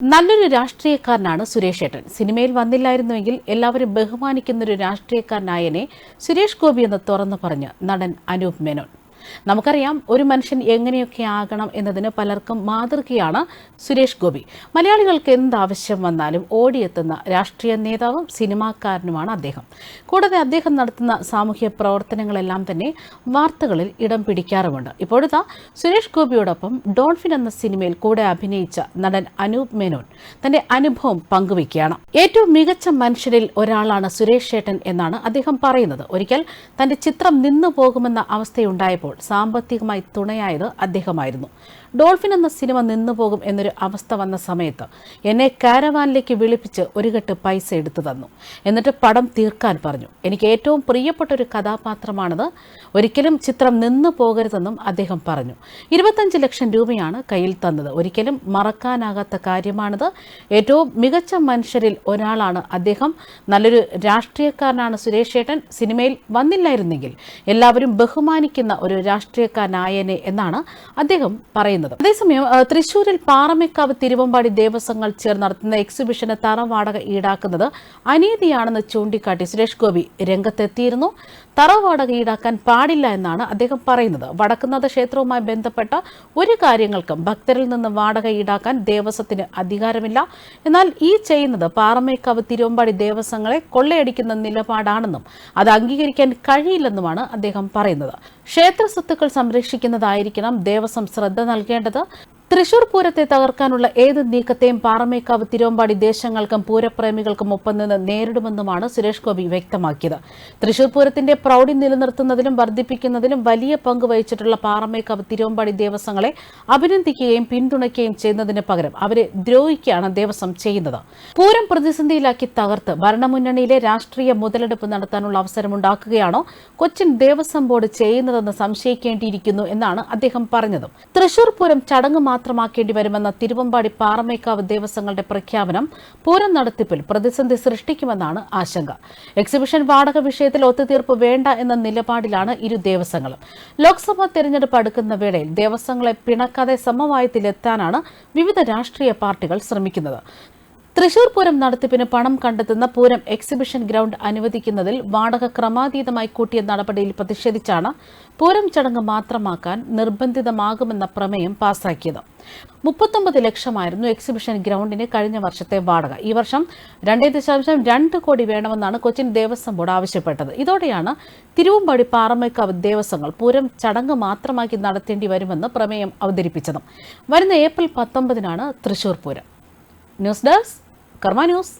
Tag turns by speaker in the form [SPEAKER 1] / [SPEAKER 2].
[SPEAKER 1] നല്ലൊരു രാഷ്ട്രീയക്കാരനാണ് സുരേഷ് ഏട്ടൻ. സിനിമയിൽ വന്നില്ലായിരുന്നുവെങ്കിൽ എല്ലാവരും ബഹുമാനിക്കുന്നൊരു രാഷ്ട്രീയക്കാരനായനെ സുരേഷ് ഗോപി എന്ന് തുറന്നു പറഞ്ഞ് നടൻ അനൂപ് മേനോൻ. നമുക്കറിയാം ഒരു മനുഷ്യൻ എങ്ങനെയൊക്കെ ആകണം എന്നതിന് പലർക്കും മാതൃകയാണ് സുരേഷ് ഗോപി. മലയാളികൾക്ക് എന്താവശ്യം വന്നാലും ഓടിയെത്തുന്ന രാഷ്ട്രീയ നേതാവും സിനിമാക്കാരനുമാണ് അദ്ദേഹം. കൂടാതെ അദ്ദേഹം നടത്തുന്ന സാമൂഹ്യ പ്രവർത്തനങ്ങളെല്ലാം തന്നെ വാർത്തകളിൽ ഇടം പിടിക്കാറുമുണ്ട്. ഇപ്പോഴത്തെ സുരേഷ് ഗോപിയോടൊപ്പം ഡോൾഫിൻ എന്ന സിനിമയിൽ കൂടെ അഭിനയിച്ച നടൻ അനൂപ് മേനോൻ തന്റെ അനുഭവം പങ്കുവയ്ക്കുകയാണ്. ഏറ്റവും മികച്ച മനുഷ്യരിൽ ഒരാളാണ് സുരേഷ് ഏട്ടൻ എന്നാണ് അദ്ദേഹം പറയുന്നത്. ഒരിക്കൽ തന്റെ ചിത്രം നിന്നു പോകുമെന്ന അവസ്ഥയുണ്ടായപ്പോൾ സാമ്പത്തികമായി തുണയായത് അദ്ദേഹമായിരുന്നു. ഡോൾഫിൻ എന്ന സിനിമ നിന്നുപോകും എന്നൊരു അവസ്ഥ വന്ന സമയത്ത് എന്നെ കാരവാനിലേക്ക് വിളിപ്പിച്ച് ഒരു കെട്ട് പൈസ എടുത്തു തന്നു. എന്നിട്ട് പടം തീർക്കാൻ പറഞ്ഞു. എനിക്ക് ഏറ്റവും പ്രിയപ്പെട്ട ഒരു കഥാപാത്രമാണത്. ഒരിക്കലും ചിത്രം നിന്നു പോകരുതെന്നും അദ്ദേഹം പറഞ്ഞു. ഇരുപത്തഞ്ച് ലക്ഷം രൂപയാണ് കയ്യിൽ തന്നത്. ഒരിക്കലും മറക്കാനാകാത്ത കാര്യമാണിത്. ഏറ്റവും മികച്ച മനുഷ്യരിൽ ഒരാളാണ് അദ്ദേഹം. നല്ലൊരു രാഷ്ട്രീയക്കാരനാണ് സുരേഷ് ഏട്ടൻ. സിനിമയിൽ വന്നില്ലായിരുന്നെങ്കിൽ എല്ലാവരും ബഹുമാനിക്കുന്ന ഒരു രാഷ്ട്രീയക്കാരനായനെ എന്നാണ് അദ്ദേഹം പറയുന്നത്. അതേസമയം തൃശൂരിൽ പാറമേക്കാവ് തിരുവമ്പാടി ദേവസ്വങ്ങൾ ചേർന്ന് നടത്തുന്ന എക്സിബിഷന് തറവാടക ഈടാക്കുന്നത് അനീതിയാണെന്ന് ചൂണ്ടിക്കാട്ടി സുരേഷ് ഗോപി രംഗത്തെത്തിയിരുന്നു. തറവാടക ഈടാക്കാൻ പാടില്ല എന്നാണ് അദ്ദേഹം പറയുന്നത്. വടക്കുന്നാഥ ക്ഷേത്രവുമായി ബന്ധപ്പെട്ട ഒരു കാര്യങ്ങൾക്കും ഭക്തരിൽ നിന്ന് വാടക ഈടാക്കാൻ ദേവസ്വത്തിന് അധികാരമില്ല. എന്നാൽ ഈ ചെയ്യുന്നത് പാറമേക്കാവ് തിരുവമ്പാടി ദേവസ്വങ്ങളെ കൊള്ളയടിക്കുന്ന നിലപാടാണെന്നും അത് അംഗീകരിക്കാൻ കഴിയില്ലെന്നുമാണ് അദ്ദേഹം പറയുന്നത്. ക്ഷേത്ര സ്വത്തുക്കൾ സംരക്ഷിക്കുന്നതായിരിക്കണം ദേവസ്വം ശ്രദ്ധ നൽകേണ്ടത്. തൃശൂർ പൂരത്തെ തകർക്കാനുള്ള ഏത് നീക്കത്തെയും പാറമേക്കാവ് തിരുവമ്പാടി ദേശങ്ങൾക്കും പൂരപ്രേമികൾക്കും ഒപ്പം നിന്ന് നേരിടുമെന്നുമാണ് സുരേഷ് ഗോപി വ്യക്തമാക്കിയത്. തൃശൂർ പൂരത്തിന്റെ പ്രൌഢി നിലനിർത്തുന്നതിലും വർദ്ധിപ്പിക്കുന്നതിലും വലിയ പങ്ക് വഹിച്ചിട്ടുള്ള പാറമേക്കാവ് തിരുവമ്പാടി ദേവസ്വങ്ങളെ അഭിനന്ദിക്കുകയും പിന്തുണയ്ക്കുകയും ചെയ്യുന്നതിന് പകരം അവരെ ദ്രോഹിക്കുകയാണ് ദേവസ്വം ചെയ്യുന്നത്. പൂരം പ്രതിസന്ധിയിലാക്കി തകർത്ത് ഭരണമുന്നണിയിലെ രാഷ്ട്രീയ മുതലെടുപ്പ് നടത്താനുള്ള അവസരമുണ്ടാക്കുകയാണോ? കൊച്ചിൻ ദേവസ്വം ബോർഡ് ചെയ്യുന്നതെന്ന് സംശയിക്കേണ്ടിയിരിക്കുന്നു എന്നാണ് അദ്ദേഹം പറഞ്ഞത്. തൃശൂർ പൂരം ചടങ്ങ് മാത്രമാക്കേണ്ടി വരുമെന്ന തിരുവമ്പാടി പാറമേക്കാവ് ദേവസ്വങ്ങളുടെ പ്രഖ്യാപനം പൂരം നടത്തിപ്പിൽ പ്രതിസന്ധി സൃഷ്ടിക്കുമെന്നാണ് ആശങ്ക. എക്സിബിഷൻ വാടക വിഷയത്തിൽ ഒത്തുതീർപ്പ് വേണ്ട എന്ന നിലപാടിലാണ് ഇരു ദേവസ്വങ്ങളും. ലോക്സഭാ തെരഞ്ഞെടുപ്പ് അടുക്കുന്ന വേളയിൽ ദേവസ്വങ്ങളെ പിണക്കാതെ സമവായത്തിലെത്താനാണ് വിവിധ രാഷ്ട്രീയ പാർട്ടികൾ ശ്രമിക്കുന്നത്. തൃശൂർ പൂരം നടത്തിപ്പിന് പണം കണ്ടെത്തുന്ന പൂരം എക്സിബിഷൻ ഗ്രൗണ്ട് അനുവദിക്കുന്നതിൽ വാടക ക്രമാതീതമായി കൂട്ടിയ നടപടിയിൽ പ്രതിഷേധിച്ചാണ് പൂരം ചടങ്ങ് മാത്രമാക്കാൻ നിർബന്ധിതമാകുമെന്ന പ്രമേയം പാസാക്കിയത്. മുപ്പത്തൊമ്പത് ലക്ഷമായിരുന്നു എക്സിബിഷൻ ഗ്രൗണ്ടിന് കഴിഞ്ഞ വർഷത്തെ വാടക. ഈ വർഷം രണ്ടേ ദശാംശം രണ്ട് കോടി വേണമെന്നാണ് കൊച്ചിൻ ദേവസ്വം ബോർഡ് ആവശ്യപ്പെട്ടത്. ഇതോടെയാണ് തിരുവമ്പാടി പാറമേക്കാവ് ദേവസ്വങ്ങൾ പൂരം ചടങ്ങ് മാത്രമാക്കി നടത്തേണ്ടി വരുമെന്ന് പ്രമേയം അവതരിപ്പിച്ചത്. വരുന്ന April പത്തൊമ്പതിനാണ് Thrissur Pooram. News desk Karma news